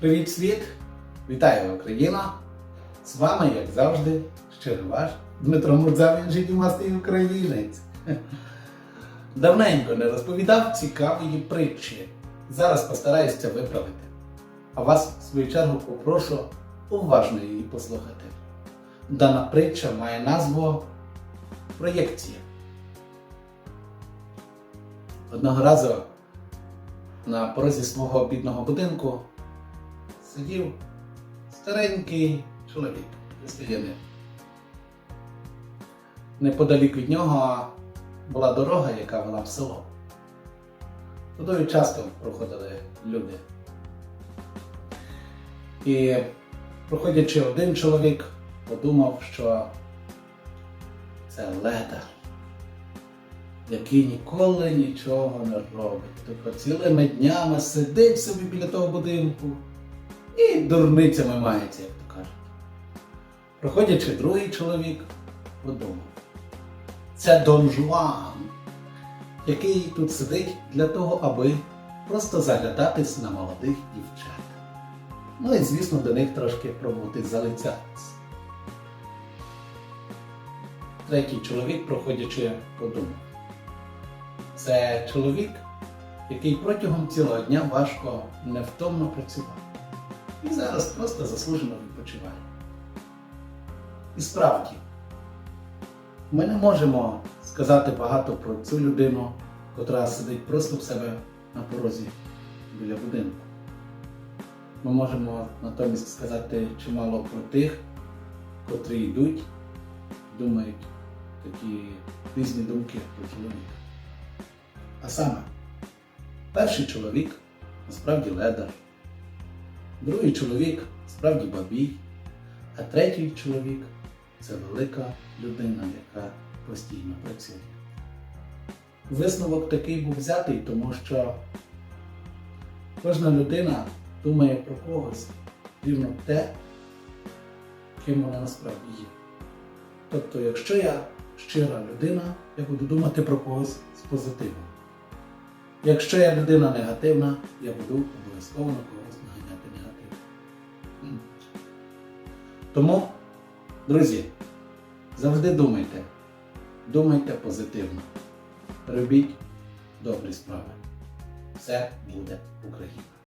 Привіт, світ! Вітаю Україна! З вами, як завжди, щиро ваш Дмитро Мурза, він житімастий українець. Давненько не розповідав цікавої притчі. Зараз постараюсь це виправити. А вас, в свою чергу, попрошу уважно її послухати. Дана притча має назву Проєкція. Одного разу на порозі свого бідного будинку сидів старенький чоловік християнин. Неподалік від нього була дорога, яка вела в село. Туди часто проходили люди. І проходячи один чоловік, подумав, що це ледар, який ніколи нічого не робить. Тобто цілими днями сидить собі біля того будинку і дурницями мається, як то кажуть. Проходячи другий чоловік, подумав. Це Дон Жуан, який тут сидить для того, аби просто заглядатись на молодих дівчат. Ну і, звісно, до них трошки пробувати залицятись. Третій чоловік, проходячи, подумав. Це чоловік, який протягом цілого дня важко невтомно працював. І зараз просто заслужено відпочиває. І справді, ми не можемо сказати багато про цю людину, котра сидить просто в себе на порозі біля будинку. Ми можемо натомість сказати чимало про тих, котрі йдуть, думають такі різні думки про чоловіка. А саме, перший чоловік насправді ледар, другий чоловік справді бабій, а третій чоловік це велика людина, яка постійно працює. Висновок такий був взятий, тому що кожна людина думає про когось рівно те, ким вона насправді є. Тобто, якщо я щира людина, я буду думати про когось з позитивом. Якщо я людина негативна, я буду обов'язково на когось Тому, друзі, завжди думайте, думайте позитивно, робіть добрі справи. Все буде Україна.